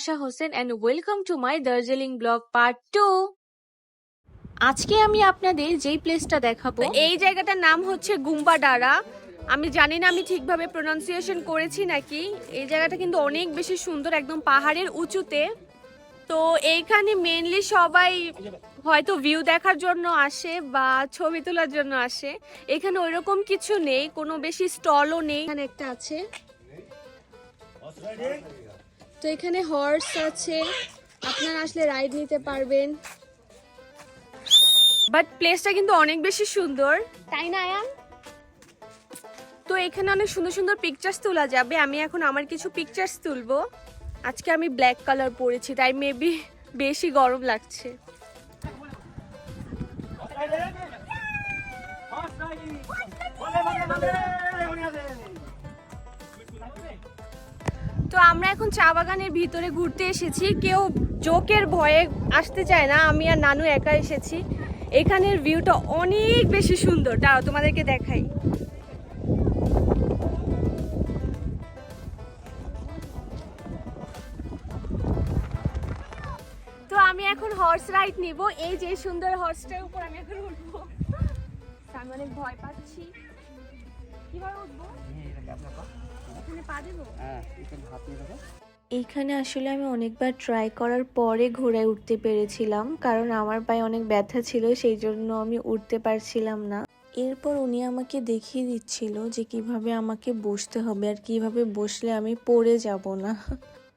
Asha Hossain and welcome to my Darjeeling blog part two আজকে আমি আপনাদের যেই প্লেসটা দেখাবো এই জায়গাটার নাম হচ্ছে গুম্বাডারা। আমি জানি না আমি ঠিকভাবে প্রোনাউন্সিয়েশন করেছি নাকি। এই জায়গাটা কিন্তু অনেক বেশি সুন্দর একদম পাহাড়ের উঁচুতে। তো এইখানে মেনলি সবাই হয়তো ভিউ দেখার জন্য আসে বা ছবি তোলার জন্য আসে। এখানে ওইরকম কিছু নেই কোনো বেশি স্টলও নেই। এখানে একটা আছে। তো এখানে হর্স আছে আপনারা আসলে রাইড নিতে পারবেন বাট প্লেসটা কিন্তু অনেক বেশি সুন্দর তাই না আয়ান তো এখানে অনেক সুন্দর সুন্দর পিকচার্স তোলা যাবে আমি এখন আমার কিছু পিকচার্স তুলবো আজকে আমি ব্ল্যাক কালার পরেছি তাই মেবি বেশি গরম লাগছে তো আমরা এখন চা বাগানের ভিতরে ঘুরতে এসেছি। কেউ জোকের ভয়ে আসতে চায় না, আমি আর নানু একা এসেছি। এখানের ভিউটা অনেক বেশি সুন্দর। দাঁড়াও তোমাদেরকে দেখাই। তো আমি এখন হর্স রাইড নিব। এই যে সুন্দর হর্সটার উপর আমি এখন উঠবো। অনেক ভয় পাচ্ছি। কীভাবে উঠবো? এখানে পা দেবো? এইখানে আসলে আমি অনেকবার ট্রাই করার পরে ঘোড়ায় উঠতে পেরেছিলাম কারণ আমার পায়ে অনেক ব্যথা ছিল সেই জন্য আমি উঠতে পারছিলাম না। এরপর উনি আমাকে দেখিয়ে দিচ্ছিল যে কীভাবে আমাকে বসতে হবে আর কীভাবে বসলে আমি পড়ে যাব না।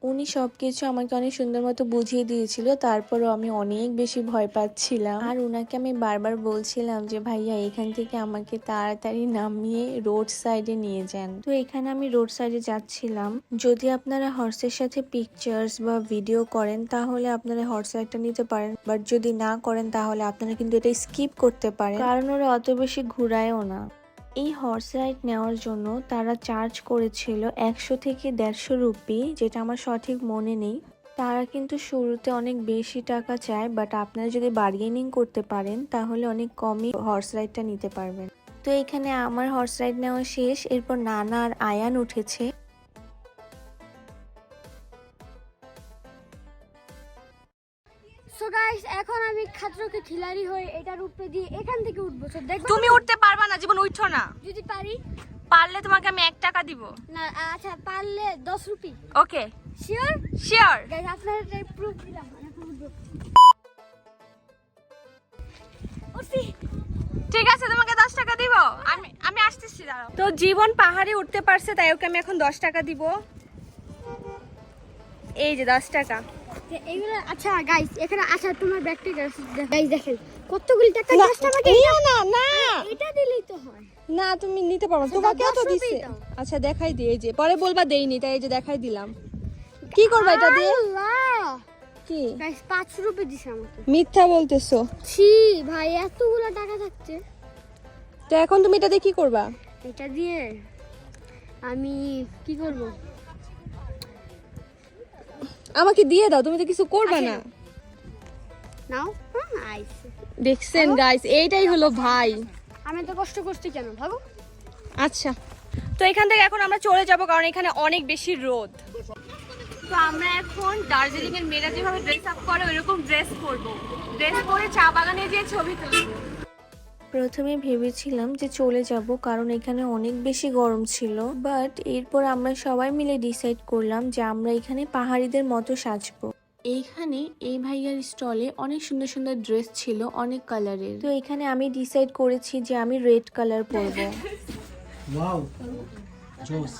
উনি সব কিছু আমাকে অনেক সুন্দর মতো বুঝিয়ে দিয়েছিল, তারপরও আমি অনেক বেশি ভয় পাচ্ছিলাম। আর উনাকে আমি বারবার বলছিলাম যে, ভাইয়া, এখান থেকে আমাকে তাড়াতাড়ি নামিয়ে রোড সাইডে নিয়ে যান। তো এখানে আমি রোড সাইডে যাচ্ছিলাম। যদি আপনারা হর্সের সাথে পিকচার্স বা ভিডিও করেন, তাহলে আপনারা হর্স রাইডটা নিতে পারেন। বাট যদি না করেন, তাহলে আপনারা কিন্তু এটা স্কিপ করতে পারেন। কারণ ওরা অত বেশি ঘুরায়ও না। এই হর্স রাইড নেওয়ার জন্য তারা চার্জ করেছিল একশো থেকে দেড়শো রুপি যেটা আমার সঠিক মনে নেই। তারা কিন্তু শুরুতে অনেক বেশি টাকা চায় বাট আপনারা যদি বার্গেনিং করতে পারেন, তাহলে অনেক কমই হর্স রাইডটা নিতে পারবেন। তো এখানে আমার হর্স রাইড নেওয়া শেষ, এরপর নানা আর আয়ান উঠেছে। গাইস এখন আমি খাতরকে খিলাড়ি হয়ে এটার উপরে দিয়ে এখান থেকে উঠবো। সো দেখব তুমি উঠতে পারবা না জীবন উঠছো না। যদি পারি। পারলে তোমাকে আমি এক টাকা দিব। না আচ্ছা পারলে দশ rupee. Okay. Sure sure guys আপনারা প্রুফ দিলাম। উঠছি। ঠিক আছে তোমাকে দশ টাকা দিব। আমি আমি আসতেছি দাঁড়াও। তো জীবন পাহাড়ে উঠতে পারছে তাই ওকে আমি এখন দশ টাকা দিব। এই যে দশ টাকা। এইগুলো আচ্ছা গাইস এখানে আচ্ছা তোমার ব্যাগটা গাইস দেখেন কতগুলি টাকা টাকা নিও না না এটা দিলেই তো হয়। না তুমি নিতে পারো আচ্ছা, তোমাকেও তো দিছে। আচ্ছা দেখাই দিয়ে যে পরে বলবা দেইনি তাই এই যে দেখাই দিলাম। কি করবা এটা দিয়ে? কি? গাইস রুপি দিছে আমাকে। মিথ্যা বলতেছো। ছি ভাই এতগুলো টাকা থাকছে। তো এখন তুমি এটা দিয়ে কি করবা? এটা দিয়ে আমি কি করব? আমাকে দিয়ে দাও তুমি তো কিছু করবা। না। নাও হ্যাঁ আইস দেখছেন গাইস এইটাই হলো ভাই। আমি তো কষ্ট করছি কেন ভাবো? আচ্ছা তো এখান থেকে এখন আমরা চলে যাব কারণ এখানে অনেক বেশি রোদ। তো আমরা এখন দার্জিলিং এর মেয়েরা যেভাবে ড্রেস আপ করে ওইরকম ড্রেস করব ড্রেস পরে চা বাগানে গিয়ে ছবি তুলবো। প্রথমে ভেবেছিলাম যে চলে যাব কারণ এখানে অনেক বেশি গরম ছিল। বাট এরপর আমরা সবাই মিলে ডিসাইড করলাম যে আমরা এখানে পাহাড়িদের মতো সাজবো। এইখানে এই ভাইয়ার স্টলে অনেক সুন্দর সুন্দর ড্রেস ছিল অনেক কালারের। তো এখানে আমি ডিসাইড করেছি যে আমি রেড কালার পরবো। ওয়াও জোস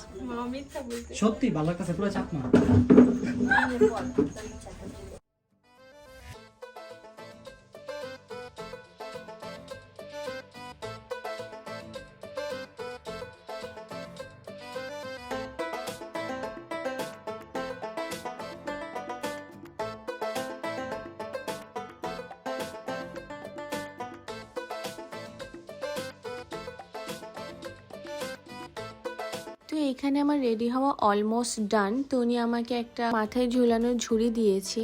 সত্যি ভালো কাছে পুরো চাপ না তো এখানে আমার রেডি হওয়া অলমোস্ট ডান তো উনি আমাকে একটা মাথায় ঝুলানো ঝুড়ি দিয়েছে।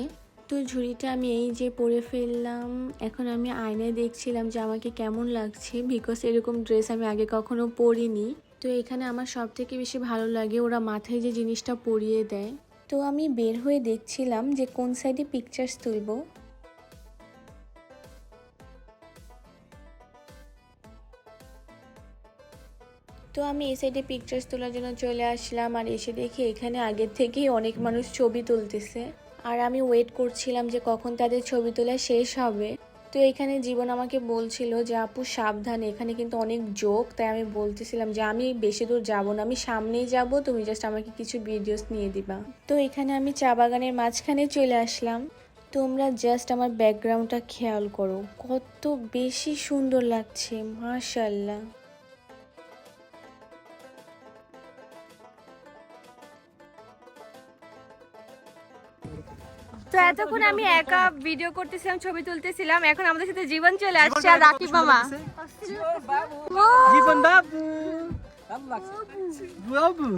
তো ঝুড়িটা আমি এই যে পরে ফেললাম। এখন আমি আয়নায় দেখছিলাম যে আমাকে কেমন লাগছে বিকজ এরকম ড্রেস আমি আগে কখনো পরিনি। তো এখানে আমার সব থেকে বেশি ভালো লাগে ওরা মাথায় যে জিনিসটা পরিয়ে দেয়। তো আমি বের হয়ে দেখছিলাম যে কোন সাইডে পিকচার্স তুলবো। তো আমি এই সাইডে পিকচার্স তোলার জন্য চলে আসলাম আর এসে দেখি এখানে আগের থেকেই অনেক মানুষ ছবি তুলতেছে। আর আমি ওয়েট করছিলাম যে কখন তাদের ছবি তোলা শেষ হবে। তো এখানে জীবন আমাকে বলছিল যে, আপু, সাবধান। এখানে কিন্তু অনেক জোক তাই আমি বলতেছিলাম যে, আমি বেশি দূর যাব না। আমি সামনেই যাব। তুমি জাস্ট আমাকে কিছু ভিডিওস নিয়ে দিবা। তো এখানে আমি চা বাগানের মাঝখানে চলে আসলাম। তোমরা জাস্ট আমার ব্যাকগ্রাউন্ডটা খেয়াল করো। কত বেশি সুন্দর লাগছে মাশাল্লাহ এতক্ষণ আমি একা ভিডিও করতেছিলাম ছবি তুলতেছিলাম এখন আমাদের সাথে জীবন চলে আসছে আর রাকিব মামা। জীবন বাবু।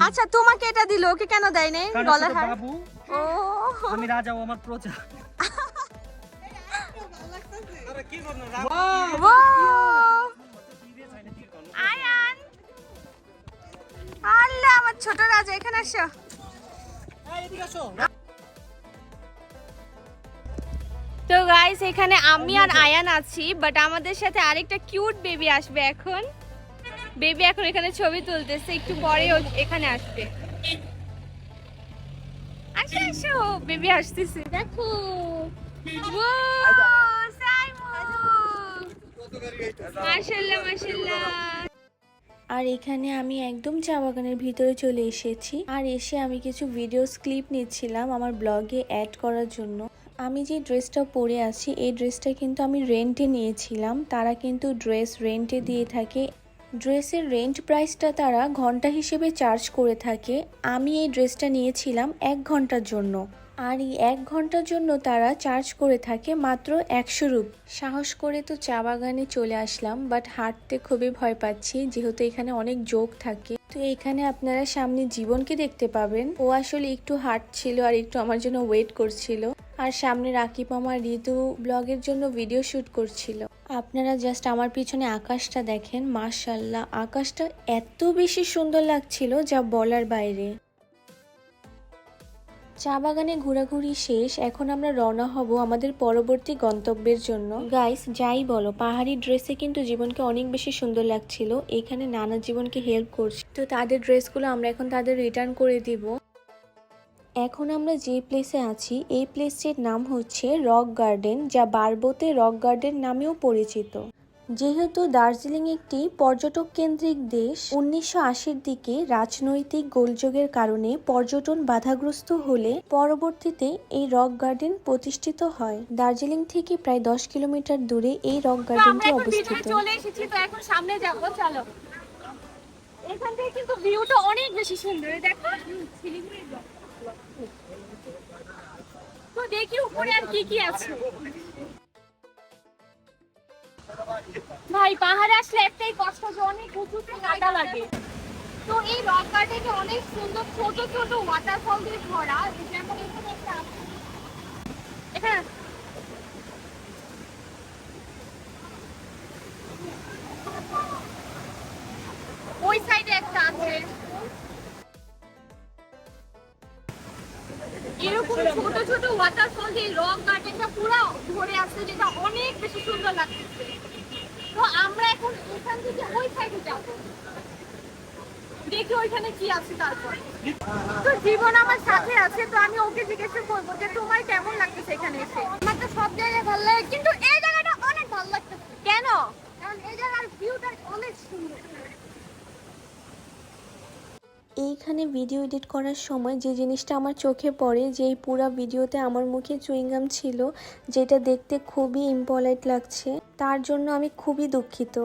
আচ্ছা তোমাকে এটা দিল ওকে কেন দেয় নাই গলার হার? বাবু ও। আমি রাজা ও আমার প্রজা। ও। আয়ান। আল্লাহ আমার ছোট রাজা এখানে আসো। তো গাইস এখানে আমি আর আয়ান আছি বাট আমাদের সাথে আরেকটা কিউট বেবি আসবে এখন। বেবি এখন এখানে ছবি তুলতেছে একটু পরে এখানে আসবে। আসো আসো বেবি আসতেছে। দেখো। আর এখানে আমি একদম চা বাগানের ভিতরে চলে এসেছি। আর এসে আমি কিছু ভিডিওস ক্লিপ নিচ্ছিলাম আমার ব্লগে অ্যাড করার জন্য। আমি যে ড্রেসটা পরে আছি, এই ড্রেসটা কিন্তু আমি রেন্টে নিয়েছিলাম। তারা কিন্তু ড্রেস রেন্টে দিয়ে থাকে। ড্রেসের রেন্ট প্রাইসটা তারা ঘণ্টা হিসেবে চার্জ করে থাকে। আমি এই ড্রেসটা নিয়েছিলাম এক ঘণ্টার জন্য। আর এই এক ঘণ্টার জন্য তারা চার্জ করে থাকে মাত্র একশো রূপ। সাহস করে তো চা বাগানে চলে আসলাম বাট হাঁটতে খুবই ভয় পাচ্ছি, যেহেতু এখানে অনেক যোগ থাকে। তো এখানে আপনারা সামনে জীবনকে দেখতে পাবেন। ও আসলে একটু হাঁটছিল আর একটু আমার জন্য ওয়েট করছিল। আর সামনে রাকিব আমার ঋতু ব্লগের জন্য ভিডিও শ্যুট করছিল। আপনারা জাস্ট আমার পিছনে আকাশটা দেখেন মার্শাল্লাহ আকাশটা এত বেশি সুন্দর লাগছিল যা বলার বাইরে। চা বাগানে ঘোরাঘুরি শেষ, এখন আমরা রওনা হব আমাদের পরবর্তী গন্তব্যের জন্য। গাইস যাই বলো, পাহাড়ি ড্রেসে কিন্তু জীবনকে অনেক বেশি সুন্দর লাগছিল। এখানে নানা জীবনকে হেল্প করছে। তো তাদের ড্রেসগুলো আমরা এখন তাদের রিটার্ন করে দিব। এখন আমরা যে প্লেসে আছি, এই প্লেসটির নাম হচ্ছে রক গার্ডেন যা বারবোতে রক গার্ডেন নামেও পরিচিত। যেহেতু দার্জিলিং একটি পর্যটক কেন্দ্রিক দেশ উনিশশো আশির দিকে রাজনৈতিক গোলযোগের কারণে পর্যটন বাধাগ্রস্ত হলে পরবর্তীতে এই রক গার্ডেন প্রতিষ্ঠিত হয়। দার্জিলিং থেকে প্রায় দশ কিলোমিটার দূরে এই রক গার্ডেনটি অবস্থিত। চলে এসেছি তো এখন সামনে যাব চলো। এখান থেকে কিন্তু ভিউটা অনেক বেশি সুন্দর দেখো। তো দেখি উপরে আর কি কি আছে। ভাই, পাহাড়ে আসলে একটাই কষ্ট যে অনেক উঁচুতে কাদা লাগে। তো এই রক গার্ডেনে অনেক সুন্দর ছোট ছোট ওয়াটারফল দিয়ে ভরা। যেমন এখানে একটা ওই সাইডে একটা আছে। এরকম ছোট ছোট ওয়াটারফল দিয়ে রক গার্ডেনটা পুরো ধরে আছে যেটা অনেক বেশি সুন্দর লাগতেছে। তো আমরা এখন এখান থেকে ওই সাইডে যাব। দেখি ওইখানে কি আছে তারপর। তো জীবন আমার সাথে আছে তো আমি ওকে জিজ্ঞেস করব যে তোমার কেমন লাগতেছে এখানে এসে? আমার তো সব জায়গায় ভালো লাগে কিন্তু এই জায়গাটা অনেক ভালো লাগতেছে। কেন? কারণ এই জায়গার ভিউটা অনেক সুন্দর। এইখানে ভিডিও এডিট করার সময় যে জিনিসটা আমার চোখে পড়ে যে এই পুরো ভিডিওতে আমার মুখে চুইংগাম ছিল, যেটা দেখতে খুবই ইম্পলাইট লাগছে, তার জন্য আমি খুবই দুঃখিত।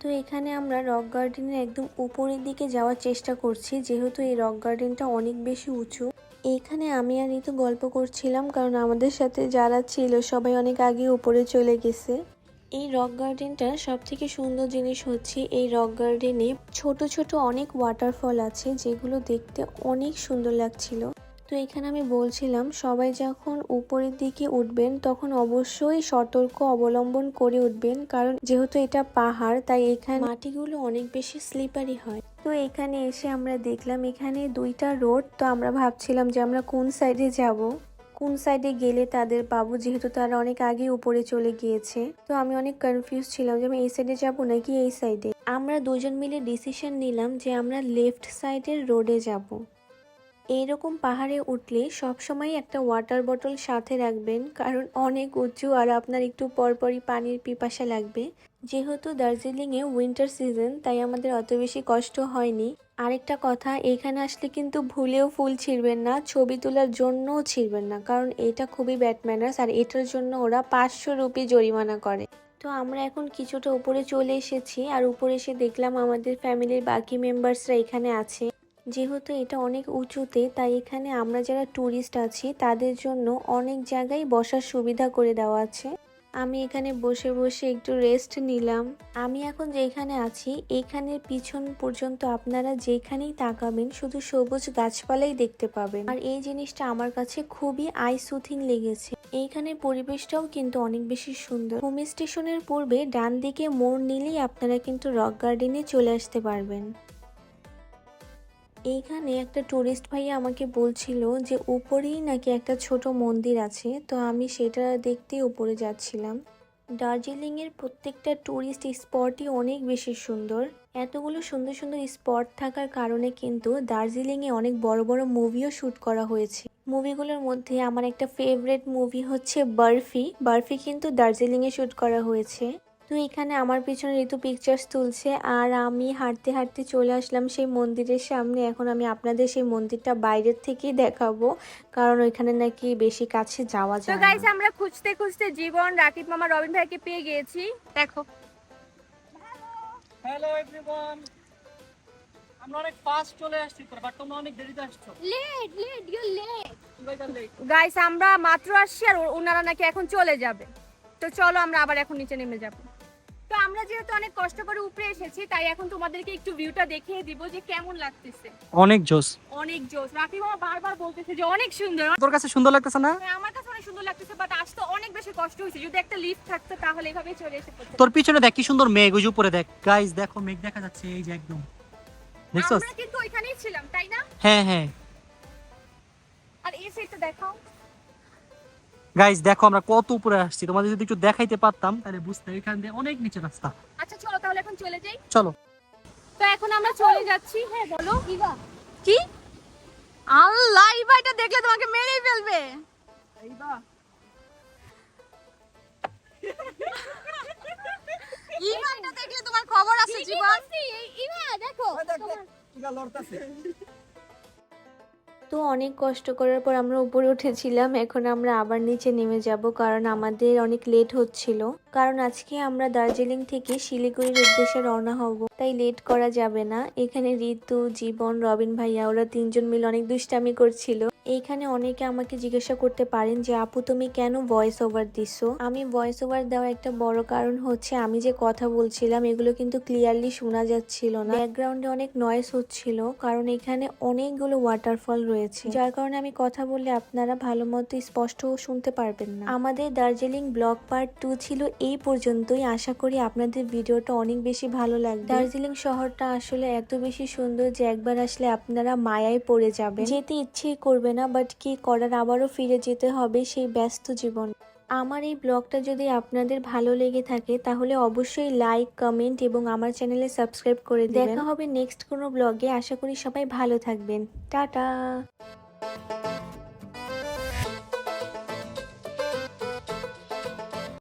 তো এখানে আমরা রক গার্ডেনের একদম উপরের দিকে যাওয়ার চেষ্টা করছি, যেহেতু এই রক গার্ডেনটা অনেক বেশি উঁচু। এইখানে আমি আর ঋতু গল্প করছিলাম, কারণ আমাদের সাথে যারা ছিল সবাই অনেক আগে উপরে চলে গেছে। এই রক গার্ডেনটা সব থেকে সুন্দর জিনিস হচ্ছে এই রক গার্ডেনে ছোট ছোট অনেক ওয়াটারফল আছে যেগুলো দেখতে অনেক সুন্দর লাগছিল। তো এখানে আমি বলছিলাম, সবাই যখন উপরের দিকে উঠবেন তখন অবশ্যই সতর্ক অবলম্বন করে উঠবেন, কারণ যেহেতু এটা পাহাড়, তাই এখানে মাটিগুলো অনেক বেশি স্লিপারি হয়। তো এখানে এসে আমরা দেখলাম এখানে দুইটা রোড, তো আমরা ভাবছিলাম যে আমরা কোন সাইডে যাব। কোন সাইডে গেলে তাদের পাবো? যেহেতু তারা অনেক আগে উপরে চলে গিয়েছে। তো আমি অনেক কনফিউজ ছিলাম যে আমি এই সাইডে যাব নাকি এই সাইডে আমরা দুজন মিলে ডিসিশন নিলাম যে আমরা লেফট সাইডের রোডে যাব। এইরকম পাহাড়ে উঠলে সবসময় একটা ওয়াটার বটল সাথে রাখবেন, কারণ অনেক উঁচু আর আপনার একটু পরপরই পানির পিপাসা লাগবে। যেহেতু দার্জিলিংয়ে উইন্টার সিজন তাই আমাদের অত বেশি কষ্ট হয়নি। আরেকটা কথা, এখানে আসলে কিন্তু ভুলেও ফুল ছিঁড়বেন না, ছবি তোলার জন্যও ছিঁড়বেন না, কারণ এটা খুবই ব্যাড ম্যানার্স আর এটার জন্য ওরা পাঁচশো রুপি জরিমানা করে। তো আমরা এখন কিছুটা উপরে চলে এসেছি আর উপরে এসে দেখলাম আমাদের ফ্যামিলির বাকি মেম্বার্সরা এখানে আছে। যেহেতু এটা অনেক উঁচুতে, তাই এখানে আমরা যারা ট্যুরিস্ট আছি, তাদের জন্য অনেক জায়গায় বসার সুবিধা করে দেওয়া আছে। আমি এখানে বসে বসে একটু রেস্ট নিলাম। আমি এখন যেখানে আছি, এখানের পিছন পর্যন্ত আপনারা যেখানেই তাকাবেন, শুধু সবুজ গাছপালাই দেখতে পাবেন। আর এই জিনিসটা আমার কাছে খুবই আই সুথিং লেগেছে। এইখানের পরিবেশটাও কিন্তু অনেক বেশি সুন্দর। হোম স্টেশনের পূর্বে ডান দিকে মোড় নিলেই আপনারা কিন্তু রক গার্ডেনে চলে আসতে পারবেন। এইখানে একটা টুরিস্ট ভাই আমাকে বলছিল যে উপরেই নাকি একটা ছোট মন্দির আছে, তো আমি সেটা দেখতেই উপরে যাচ্ছিলাম। দার্জিলিংয়ের প্রত্যেকটা টুরিস্ট স্পটই অনেক বেশি সুন্দর। এতগুলো সুন্দর সুন্দর স্পট থাকার কারণে কিন্তু দার্জিলিংয়ে অনেক বড় বড় মুভিও শ্যুট করা হয়েছে। মুভিগুলোর মধ্যে আমার একটা ফেভারেট মুভি হচ্ছে বার্ফি। বার্ফি কিন্তু দার্জিলিংয়ে শ্যুট করা হয়েছে। তো এখানে আমার পিছনে ঋতু পিকচার্স তুলছে আর আমি হাঁটতে হাঁটতে চলে আসলাম সেই মন্দিরের সামনে। এখন আমি আপনাদের সেই মন্দিরটা বাইরের থেকেই দেখাবো কারণ ওইখানে নাকি বেশি কাছে যাওয়া তো যায় গাইস আমরা খুঁজতে খুঁজতে জীবন রাকিব মামা রবিন ভাইকে পেয়ে গিয়েছি। দেখো। হ্যালো এভরিওয়ান আমরা অনেক ফাস্ট চলে আসছি বাট তোমরা অনেক দেরিতে আসছো। Late late you late guys আমরা মাত্র আসছি আর ওনারা নাকি এখন চলে যাবে। তো চলো আমরা আবার এখন নিচে নেমে যাব। তো আমরা যেহেতু অনেক কষ্ট করে উপরে এসেছি তাই এখন তোমাদেরকে একটু ভিউটা দেখিয়ে দিব যে কেমন লাগতেছে। অনেক জোস অনেক জোস রাকিব মামা বারবার বলতেছে যে অনেক সুন্দর। তোর কাছে সুন্দর লাগতেছে না? হ্যাঁ, আমার কাছে অনেক সুন্দর লাগতেছে বাট আসতে অনেক বেশি কষ্ট হয়েছে। যদি একটা লিফট থাকতো তাহলে এভাবে চলে এসে পড়তে তোর পিছনে দেখ কি সুন্দর মেঘ ওই যে উপরে দেখ। গাইস দেখো মেঘ দেখা যাচ্ছে এই যে একদম। দেখছস? আমরা কিন্তু ওইখানেই ছিলাম তাই না? হ্যাঁ হ্যাঁ। আর এই সাইডটা দেখাও। গাইস দেখো আমরা কত উপরে আসছি। তোমাদের যদি একটু দেখাইতে পারতাম তাহলে বুঝতে এখান দিয়ে অনেক নিচে রাস্তা। আচ্ছা চলো তাহলে এখন চলে যাই। চলো। তো এখন আমরা চলে যাচ্ছি হ্যাঁ বলো। ইবা কি? আল্লাহ এই ভাইটা দেখলে তোমাকে মেরেই ফেলবে। এই ভাইটা দেখলে তোমার খবর আছে জীবন। ইবা দেখো। তো অনেক কষ্ট করার পর আমরা উপরে উঠেছিলাম। এখন আমরা আবার নিচে নেমে যাব কারণ আমাদের অনেক লেট হচ্ছিল। কারণ আজকে আমরা দার্জিলিং থেকে শিলিগুড়ির উদ্দেশ্যে রওনা হব। তাই লেট করা যাবে না। এখানে ঋতু, জীবন, রবিন ভাইয়া ওরা তিনজন মিলে অনেক দুষ্টামি করছিল। এইখানে অনেকে আমাকে জিজ্ঞাসা করতে পারেন যে, আপু, তুমি কেন ভয়েস ওভার দিছো? আমি ভয়েস ওভার দেওয়ার একটা বড় কারণ হচ্ছে, আমি যে কথা বলছিলাম, এগুলো কিন্তু ক্লিয়ারলি শোনা যাচ্ছিল না। ব্যাকগ্রাউন্ডে অনেক নয়েস হচ্ছিল, কারণ এখানে অনেকগুলো ওয়াটারফল রয়েছে। যার কারণে আমি কথা বললে আপনারা ভালো মতো স্পষ্ট শুনতে পারবেন না। আমাদের দার্জিলিং ব্লগ পার্ট টু ছিল এই পর্যন্তই। আশা করি আপনাদের ভিডিওটা অনেক বেশি ভালো লাগবে। দার্জিলিং শহরটা আসলে এত বেশি সুন্দর যে একবার আসলে আপনারা মায়ায় পড়ে যাবেন। যেতে ইচ্ছেই করবে না বাট কি করার? আবারও ফিরে যেতে হবে সেই ব্যস্ত জীবন। আমার এই ব্লগটা যদি আপনাদের ভালো লেগে থাকে, তাহলে অবশ্যই লাইক কমেন্ট এবং আমার চ্যানেলে সাবস্ক্রাইব করে দেখা হবে নেক্সট কোনো ব্লগে। আশা করি সবাই ভালো থাকবেন। টাটা!